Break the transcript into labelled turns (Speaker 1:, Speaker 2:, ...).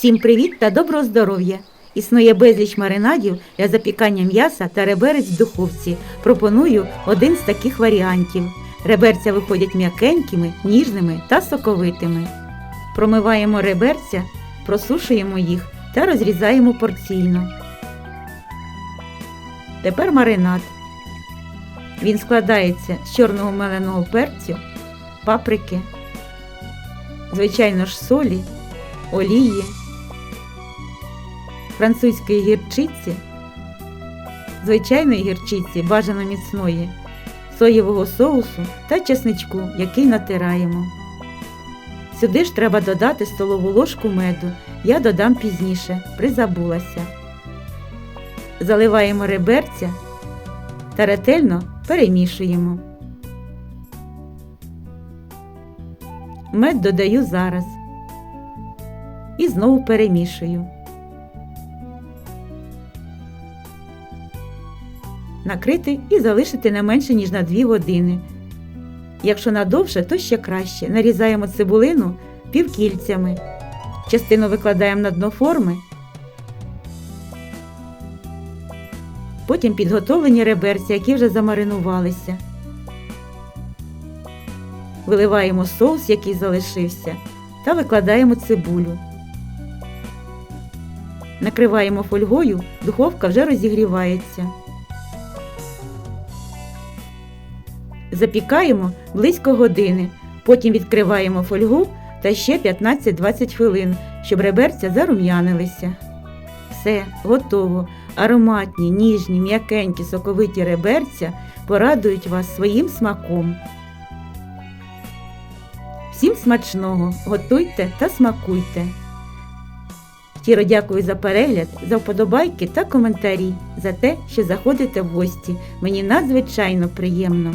Speaker 1: Всім привіт та доброго здоров'я! Існує безліч маринадів для запікання м'яса та реберець в духовці. Пропоную один з таких варіантів. Реберця виходять м'якенькими, ніжними та соковитими. Промиваємо реберця, просушуємо їх та розрізаємо порційно. Тепер маринад. Він складається з чорного меленого перцю, паприки, звичайно ж солі, олії, французької гірчиці, звичайної гірчиці, бажано міцної, соєвого соусу та чесничку, який натираємо. Сюди ж треба додати столову ложку меду. Я додам пізніше, призабулася. Заливаємо реберця та ретельно перемішуємо. Мед додаю зараз і знову перемішую. Накрити і залишити не менше, ніж на 2 години. Якщо надовше, то ще краще. Нарізаємо цибулину півкільцями. Частину викладаємо на дно форми. Потім підготовлені реберці, які вже замаринувалися. Виливаємо соус, який залишився, та викладаємо цибулю. Накриваємо фольгою, духовка вже розігрівається. Запікаємо близько години, потім відкриваємо фольгу та ще 15-20 хвилин, щоб реберця зарум'янилися. Все, готово. Ароматні, ніжні, м'якенькі, соковиті реберця порадують вас своїм смаком. Всім смачного, готуйте та смакуйте. Щиро дякую за перегляд, за вподобайки та коментарі, за те, що заходите в гості. Мені надзвичайно приємно.